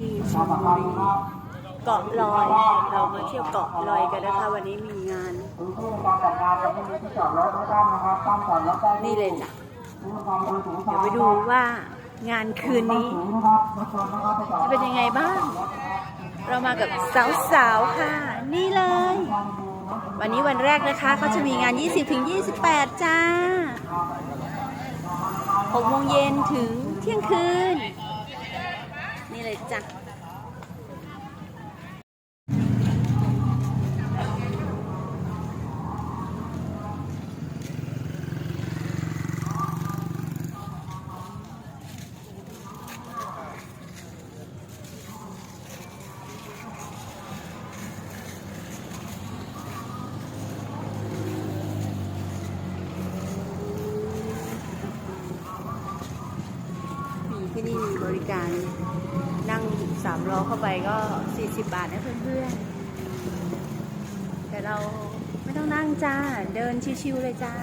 ที่ชลบุรีเกาะลอย เรามาเที่ยวเกาะลอยกันนะคะ วันนี้มีงาน นี่เลยจ้ะเดี๋ยวไปดูว่างานคืนนี้จะเป็นยังไงบ้าง เรามากับสาวๆค่ะ นี่เลย วันนี้วันแรกนะคะเขาจะมีงาน 20-28 จ้า6โมงเย็นถึงเที่ยงคืน นี่เลย จ้ะ มีที่นี่มี บริการนั่งสามล้อเข้าไปก็ 40 บาทนะเพื่อนๆ แต่เราไม่ต้องนั่งจ้า เดินชิวๆเลยจ้า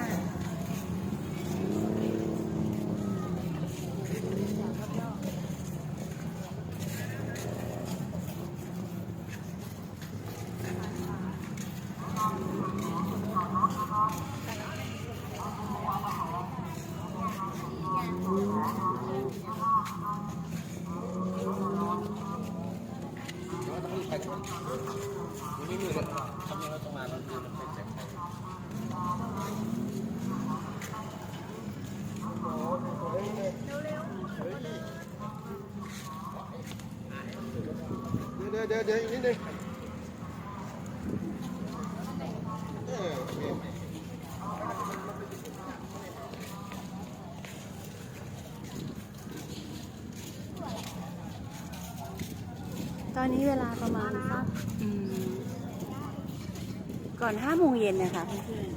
เดี๋ยวเดี๋ยวเดี๋ยวอีกนิดนึงเออโอเค ตอนนี้เวลาประมาณสักอืมก่อน5โมงเย็นนะคะเพื่อน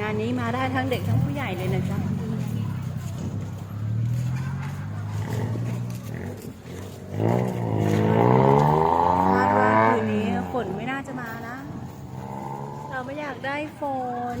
งานนี้มาได้ทั้งเด็กทั้งผู้ใหญ่เลยนะจ๊ะคาดว่าคืนนี้ฝนไม่น่าจะมานะ เรา ไม่อยากได้ฝน